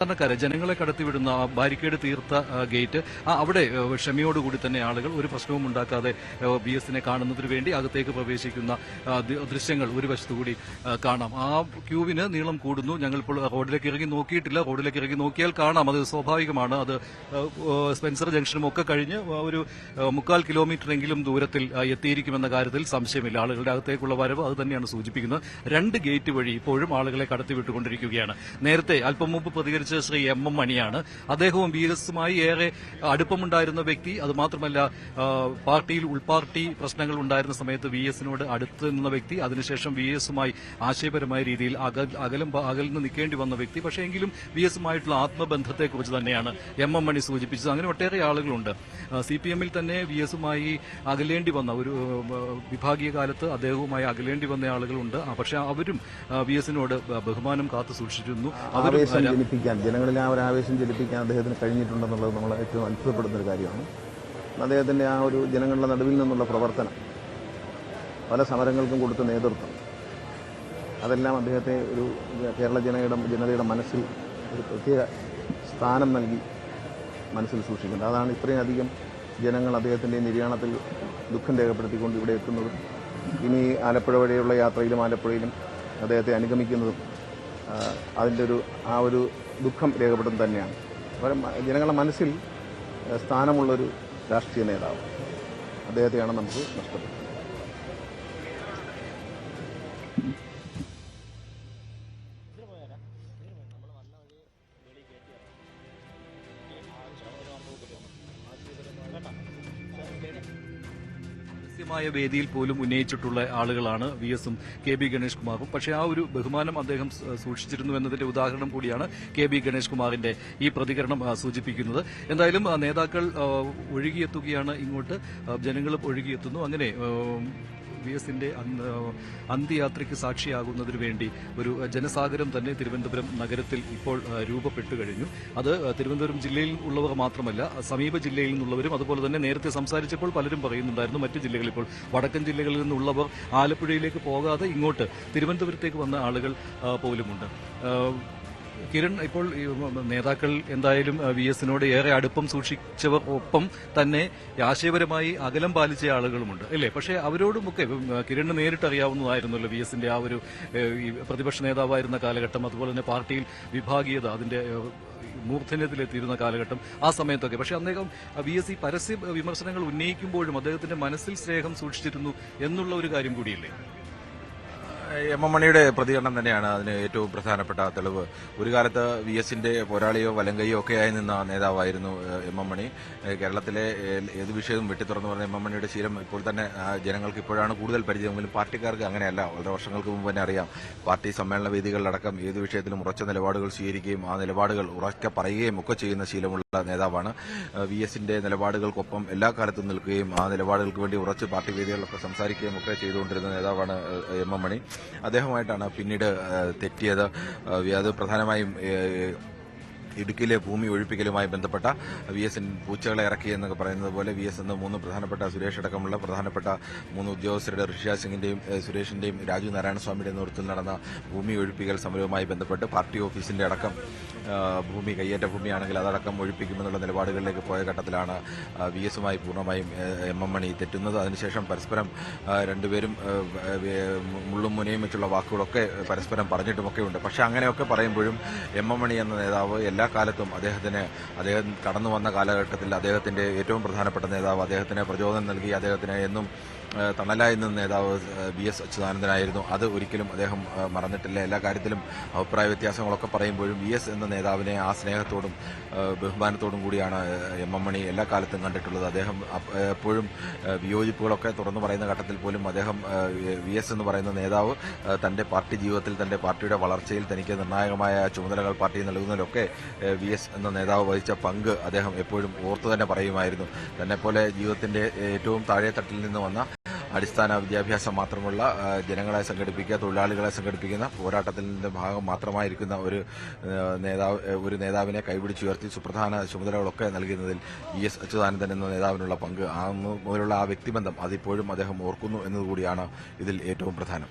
സാധാരണക്കാരെ ജനങ്ങളെ കടത്തിവിടുന്ന ആ ബാരിക്കേഡ് തീർത്ത ഗേറ്റ് അവിടെ ക്ഷമയോടുകൂടി തന്നെ ആളുകൾ ഒരു പ്രശ്നവും ഉണ്ടാക്കാതെ ബി എസിനെ കാണുന്നതിന് വേണ്ടി അകത്തേക്ക് പ്രവേശിക്കുന്ന ദൃശ്യങ്ങൾ ഒരു വശത്തുകൂടി കാണാം. ആ ക്യൂവിന് നീളം കൂടുന്നു. ഞങ്ങൾ ഇപ്പോൾ റോഡിലേക്ക് ഇറങ്ങി നോക്കിയിട്ടില്ല. റോഡിലേക്ക് ഇറങ്ങി നോക്കിയാൽ കാണാം. അത് സ്വാഭാവികമാണ്. അത് സ്പെൻസർ ജംഗ്ഷനും ഒക്കെ കഴിഞ്ഞ് ഒരു മുക്കാൽ കിലോമീറ്ററെങ്കിലും ദൂരത്തിൽ എത്തിയിരിക്കുമെന്ന കാര്യത്തിൽ സംശയമില്ല. ആളുകളുടെ അകത്തേക്കുള്ള വരവ് അത് തന്നെയാണ് സൂചിപ്പിക്കുന്നത്. രണ്ട് ഗേറ്റ് വഴി ഇപ്പോഴും ആളുകളെ കടത്തിവിട്ടുകൊണ്ടിരിക്കുകയാണ്. നേരത്തെ അല്പം മുമ്പ് പ്രതികരിച്ച ശ്രീ എം എം മണിയാണ്. അദ്ദേഹവും ബി എസ് എസുമായി ഏറെ അടുപ്പമുണ്ടായിരുന്ന വ്യക്തി. അത് മാത്രമല്ല പാർട്ടിയിൽ ഉൾപാർട്ടി പ്രശ്നങ്ങൾ ഉണ്ടായിരുന്ന സമയത്ത് വി എസിനോട് അടുത്ത് നിന്ന വ്യക്തി. അതിനുശേഷം വി എസുമായി ആശയപരമായ രീതിയിൽ അകലം അകലിന്ന് നിൽക്കേണ്ടി വന്ന വ്യക്തി. പക്ഷേ എങ്കിലും വി എസുമായിട്ടുള്ള ആത്മബന്ധത്തെക്കുറിച്ച് തന്നെയാണ് എം എം മണി സൂചിപ്പിച്ചത്. അങ്ങനെ ഒട്ടേറെ ആളുകളുണ്ട്. സി പി എമ്മിൽ തന്നെ വി എസുമായി അകലേണ്ടി വന്ന ഒരു വിഭാഗീയ കാലത്ത് അദ്ദേഹവുമായി അകലേണ്ടി വന്ന ആളുകളുണ്ട്. പക്ഷേ അവരും വി എസിനോട് ബഹുമാനം കാത്തു സൂക്ഷിച്ചിരുന്നു. അവരും ജനങ്ങളിലെ ആ ഒരു ആവേശം ജലിപ്പിക്കാൻ അദ്ദേഹത്തിന് കഴിഞ്ഞിട്ടുണ്ടെന്നുള്ളത് നമ്മൾ ഏറ്റവും അത്ഭുതപ്പെടുന്ന ഒരു കാര്യമാണ്. അദ്ദേഹത്തിന്റെ ആ ഒരു ജനങ്ങളുടെ നടുവിൽ നിന്നുള്ള പ്രവർത്തനം പല സമരങ്ങൾക്കും കൊടുത്ത നേതൃത്വം അതെല്ലാം അദ്ദേഹത്തെ ഒരു കേരള ജനയുടെ ജനതയുടെ മനസ്സിൽ ഒരു പ്രത്യേക സ്ഥാനം നൽകി മനസ്സിൽ സൂക്ഷിക്കുന്നത്. അതാണ് ഇത്രയും അധികം ജനങ്ങൾ അദ്ദേഹത്തിന്റെ നിര്യാണത്തിൽ ദുഃഖം രേഖപ്പെടുത്തിക്കൊണ്ട് ഇവിടെ എത്തുന്നതും ഇനി ആലപ്പുഴ വഴിയുള്ള യാത്രയിലും ആലപ്പുഴയിലും അദ്ദേഹത്തെ അനുഗമിക്കുന്നതും അതിന്റെ ഒരു ആ ഒരു ദുഃഖം രേഖപ്പെടും തന്നെയാണ്. ജനങ്ങളുടെ മനസ്സിൽ സ്ഥാനമുള്ളൊരു രാഷ്ട്രീയ നേതാവ്. അദ്ദേഹത്തെയാണ് നമുക്ക് നഷ്ടപ്പെട്ടത്. രഹസ്യമായ വേദിയിൽ പോലും ഉന്നയിച്ചിട്ടുള്ള ആളുകളാണ് വി എസും കെ ബി ഗണേഷ് കുമാറും. പക്ഷേ ആ ഒരു ബഹുമാനം അദ്ദേഹം സൂക്ഷിച്ചിരുന്നു എന്നതിന്റെ ഉദാഹരണം കൂടിയാണ് കെ ബി ഗണേഷ് കുമാറിന്റെ ഈ പ്രതികരണം സൂചിപ്പിക്കുന്നത്. എന്തായാലും നേതാക്കൾ ഒഴുകിയെത്തുകയാണ് ഇങ്ങോട്ട്. ജനങ്ങളും ഒഴുകിയെത്തുന്നു. അങ്ങനെ വി എസിന്റെ അന്ത- അന്ത്യയാത്രയ്ക്ക് സാക്ഷിയാകുന്നതിന് വേണ്ടി ഒരു ജനസാഗരം തന്നെ തിരുവനന്തപുരം നഗരത്തിൽ ഇപ്പോൾ രൂപപ്പെട്ടു കഴിഞ്ഞു. അത് തിരുവനന്തപുരം ജില്ലയിൽ ഉള്ളവർ മാത്രമല്ല സമീപ ജില്ലയിൽ നിന്നുള്ളവരും അതുപോലെ തന്നെ നേരത്തെ സംസാരിച്ചപ്പോൾ പലരും പറയുന്നുണ്ടായിരുന്നു. മറ്റ് ജില്ലകളിൽ ഇപ്പോൾ വടക്കൻ ജില്ലകളിൽ നിന്നുള്ളവർ ആലപ്പുഴയിലേക്ക് പോകാതെ ഇങ്ങോട്ട് തിരുവനന്തപുരത്തേക്ക് വന്ന ആളുകൾ പോലുമുണ്ട്. കിരൺ ഇപ്പോൾ നേതാക്കൾ എന്തായാലും വി എസിനോട് ഏറെ അടുപ്പം സൂക്ഷിച്ചവർ ഒപ്പം തന്നെ ആശയപരമായി അകലം പാലിച്ച ആളുകളുമുണ്ട് അല്ലേ? പക്ഷേ അവരോടുമൊക്കെ കിരണ് കിരണിന് നേരിട്ട് അറിയാവുന്നതായിരുന്നല്ലോ വി എസിന്റെ ആ ഒരു പ്രതിപക്ഷ നേതാവായിരുന്ന കാലഘട്ടം അതുപോലെ തന്നെ പാർട്ടിയിൽ വിഭാഗീയത അതിന്റെ മൂർധന്യത്തിലെത്തിയിരുന്ന കാലഘട്ടം ആ സമയത്തൊക്കെ. പക്ഷേ അദ്ദേഹം വി എസ് സി പരസ്യ വിമർശനങ്ങൾ ഉന്നയിക്കുമ്പോഴും അദ്ദേഹത്തിന്റെ മനസ്സിൽ സ്നേഹം സൂക്ഷിച്ചിരുന്നു എന്നുള്ള ഒരു കാര്യം കൂടിയില്ലേ? എം എം മണിയുടെ പ്രതികരണം തന്നെയാണ് അതിന് ഏറ്റവും പ്രധാനപ്പെട്ട തെളിവ്. ഒരു കാലത്ത് വി എസിന്റെ പോരാളിയോ വലങ്കയോ ഒക്കെയായി നിന്ന നേതാവായിരുന്നു എം എം മണി. കേരളത്തിലെ ഏത് വിഷയവും വെട്ടിത്തുറന്ന് പറഞ്ഞ എം എം മണിയുടെ ശീലം ഇപ്പോൾ തന്നെ ജനങ്ങൾക്ക് ഇപ്പോഴാണ് കൂടുതൽ പരിചയമെങ്കിലും പാർട്ടിക്കാർക്ക് അങ്ങനെയല്ല. വളരെ വർഷങ്ങൾക്ക് മുമ്പ് തന്നെ അറിയാം. പാർട്ടി സമ്മേളന വേദികളിലടക്കം ഏത് വിഷയത്തിലും ഉറച്ച നിലപാടുകൾ സ്വീകരിക്കുകയും ആ നിലപാടുകൾ ഉറക്കെ പറയുകയും ഒക്കെ ചെയ്യുന്ന ശീലമുള്ള നേതാവാണ്. വി എസിന്റെ നിലപാടുകൾക്കൊപ്പം എല്ലാ കാലത്തും നിൽക്കുകയും ആ നിലപാടുകൾക്ക് വേണ്ടി ഉറച്ച് പാർട്ടി വേദികളിലൊക്കെ സംസാരിക്കുകയും ഒക്കെ ചെയ്തുകൊണ്ടിരുന്ന നേതാവാണ് എം എം മണി. അദ്ദേഹമായിട്ടാണ് പിന്നീട് തെറ്റിയത്. അത് പ്രധാനമായും ഇടുക്കിയിലെ ഭൂമി ഒഴിപ്പിക്കലുമായി ബന്ധപ്പെട്ട വി എസ് പൂച്ചകളെ ഇറക്കി എന്നൊക്കെ പറയുന്നത് പോലെ വി എസ് എന്ന മൂന്ന് പ്രധാനപ്പെട്ട സുരേഷ് അടക്കമുള്ള പ്രധാനപ്പെട്ട മൂന്ന് ഉദ്യോഗസ്ഥരുടെ ഋഷിരാജ് സിംഗിന്റെയും സുരേഷിന്റെയും രാജു നാരായണസ്വാമിയുടെ നേതൃത്വത്തിൽ നടന്ന ഭൂമി ഒഴിപ്പിക്കൽ സമരവുമായി ബന്ധപ്പെട്ട് പാർട്ടി ഓഫീസിന്റെ അടക്കം ഭൂമി കയ്യേറ്റ ഭൂമിയാണെങ്കിൽ അതടക്കം ഒഴിപ്പിക്കുമെന്നുള്ള നിലപാടുകളിലേക്ക് പോയ ഘട്ടത്തിലാണ് വി എസുമായി പൂർണമായും എം എം മണി തെറ്റുന്നത്. അതിനുശേഷം പരസ്പരം രണ്ടുപേരും മുള്ളും മുനയും വെച്ചുള്ള വാക്കുകളൊക്കെ പരസ്പരം പറഞ്ഞിട്ടുമൊക്കെ ഉണ്ട് പക്ഷെ അങ്ങനെയൊക്കെ പറയുമ്പോഴും എം എം മണി എന്ന നേതാവ് എല്ലാ കാലത്തും അദ്ദേഹത്തിന് അദ്ദേഹം കടന്നു വന്ന കാലഘട്ടത്തിൽ അദ്ദേഹത്തിന്റെ ഏറ്റവും പ്രധാനപ്പെട്ട നേതാവ് അദ്ദേഹത്തിന് പ്രചോദനം നൽകി അദ്ദേഹത്തിന് എന്നും തണലായി നിന്ന നേതാവ് ബി എസ് അച്യുതാനന്ദനായിരുന്നു. അത് ഒരിക്കലും അദ്ദേഹം മറന്നിട്ടില്ല. എല്ലാ കാര്യത്തിലും അഭിപ്രായ വ്യത്യാസങ്ങളൊക്കെ പറയുമ്പോഴും ബി എസ് എന്ന നേതാവിനെ ആ സ്നേഹത്തോടും ബഹുമാനത്തോടും കൂടിയാണ് എം എം മണി എല്ലാ കാലത്തും കണ്ടിട്ടുള്ളത്. അദ്ദേഹം എപ്പോഴും വിയോജിപ്പുകളൊക്കെ തുറന്നു പറയുന്ന ഘട്ടത്തിൽ പോലും അദ്ദേഹം വി എസ് എന്ന് പറയുന്ന നേതാവ് തന്റെ പാർട്ടി ജീവിതത്തിൽ തന്റെ പാർട്ടിയുടെ വളർച്ചയിൽ തനിക്ക് നിർണായകമായ ചുമതലകൾ പാർട്ടി നൽകുന്നതിലൊക്കെ വി എസ് എന്ന നേതാവ് വഹിച്ച പങ്ക് അദ്ദേഹം എപ്പോഴും ഓർത്തു തന്നെ പറയുമായിരുന്നു. തന്നെ പോലെ ജീവിതത്തിന്റെ ഏറ്റവും താഴെത്തട്ടിൽ നിന്ന് വന്ന അടിസ്ഥാന വിദ്യാഭ്യാസം മാത്രമുള്ള ജനങ്ങളെ സംഘടിപ്പിക്കുക തൊഴിലാളികളെ സംഘടിപ്പിക്കുന്ന പോരാട്ടത്തിന്റെ ഭാഗം മാത്രമായിരിക്കുന്ന ഒരു നേതാവ് ഒരു നേതാവിനെ കൈപിടിച്ചുയർത്തി സുപ്രധാന ചുമതലകളൊക്കെ നൽകുന്നതിൽ വി എസ് അച്യുതാനന്ദൻ എന്ന നേതാവിനുള്ള പങ്ക് ആ മുതലുള്ള ആ വ്യക്തിബന്ധം അതിപ്പോഴും അദ്ദേഹം ഓർക്കുന്നു എന്നതുകൂടിയാണ് ഇതിൽ ഏറ്റവും പ്രധാനം.